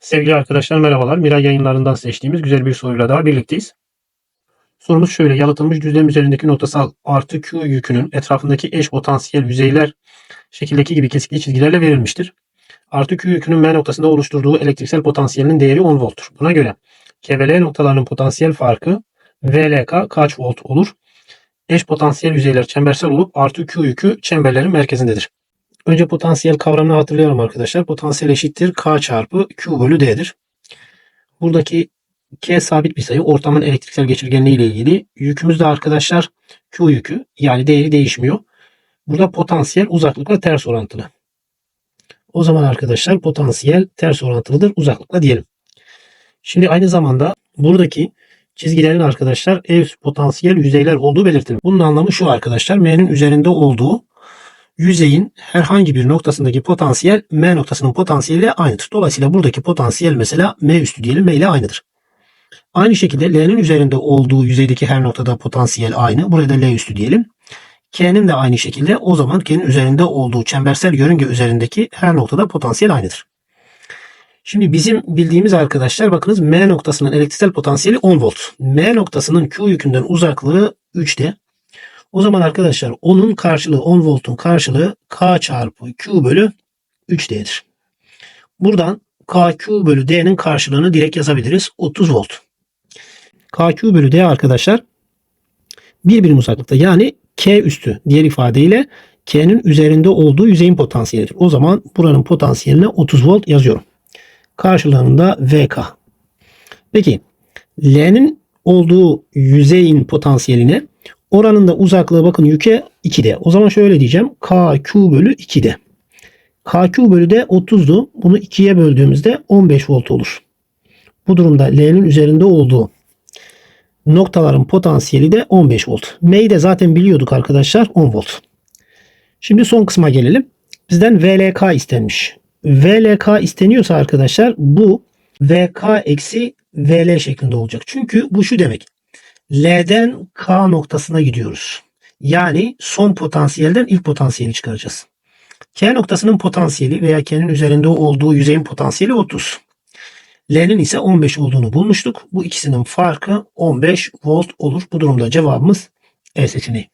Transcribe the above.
Sevgili arkadaşlar merhabalar. Miray yayınlarından seçtiğimiz güzel bir soruyla daha birlikteyiz. Sorumuz şöyle. Yalıtılmış düzlem üzerindeki noktasal artı Q yükünün etrafındaki eş potansiyel yüzeyler şekildeki gibi kesikli çizgilerle verilmiştir. Artı Q yükünün M noktasında oluşturduğu elektriksel potansiyelinin değeri 10 volttur. Buna göre K ve L noktalarının potansiyel farkı VLK kaç volt olur? Eş potansiyel yüzeyler çembersel olup artı Q yükü çemberlerin merkezindedir. Önce potansiyel kavramını hatırlayalım arkadaşlar. Potansiyel eşittir K çarpı Q bölü D'dir. Buradaki K sabit bir sayı. Ortamın elektriksel geçirgenliği ile ilgili. Yükümüz de arkadaşlar Q yükü. Yani değeri değişmiyor. Burada potansiyel uzaklıkla ters orantılı. O zaman arkadaşlar potansiyel ters orantılıdır uzaklıkla diyelim. Şimdi aynı zamanda buradaki çizgilerin arkadaşlar ev potansiyel yüzeyler olduğu belirtilir. Bunun anlamı şu arkadaşlar. M'nin üzerinde olduğu yüzeyin herhangi bir noktasındaki potansiyel M noktasının potansiyeliyle aynıdır. Dolayısıyla buradaki potansiyel mesela M üstü diyelim M ile aynıdır. Aynı şekilde L'nin üzerinde olduğu yüzeydeki her noktada potansiyel aynı. Buraya da L üstü diyelim. K'nin de aynı şekilde o zaman K'nin üzerinde olduğu çembersel yörünge üzerindeki her noktada potansiyel aynıdır. Şimdi bizim bildiğimiz arkadaşlar bakınız M noktasının elektriksel potansiyeli 10 volt. M noktasının Q yükünden uzaklığı 3'te. O zaman arkadaşlar onun karşılığı 10 voltun karşılığı K çarpı Q bölü 3D'dir. Buradan KQ bölü D'nin karşılığını direkt yazabiliriz. 30 volt. KQ bölü D arkadaşlar bir uzaklıkta yani K üstü diğer ifadeyle K'nin üzerinde olduğu yüzeyin potansiyelidir. O zaman buranın potansiyeline 30 volt yazıyorum. Karşılığında VK. Peki L'nin olduğu yüzeyin potansiyeline oranın da uzaklığı bakın yüke 2'de. O zaman şöyle diyeceğim. KQ bölü 2'de. KQ bölü de 30'du. Bunu 2'ye böldüğümüzde 15 volt olur. Bu durumda L'nin üzerinde olduğu noktaların potansiyeli de 15 volt. M'yi de zaten biliyorduk arkadaşlar 10 volt. Şimdi son kısma gelelim. Bizden VLK istenmiş. VLK isteniyorsa arkadaşlar bu VK eksi VL şeklinde olacak. Çünkü bu şu demek. L'den K noktasına gidiyoruz. Yani son potansiyelden ilk potansiyeli çıkaracağız. K noktasının potansiyeli veya K'nin üzerinde olduğu yüzeyin potansiyeli 30. L'nin ise 15 olduğunu bulmuştuk. Bu ikisinin farkı 15 volt olur. Bu durumda cevabımız E seçeneği.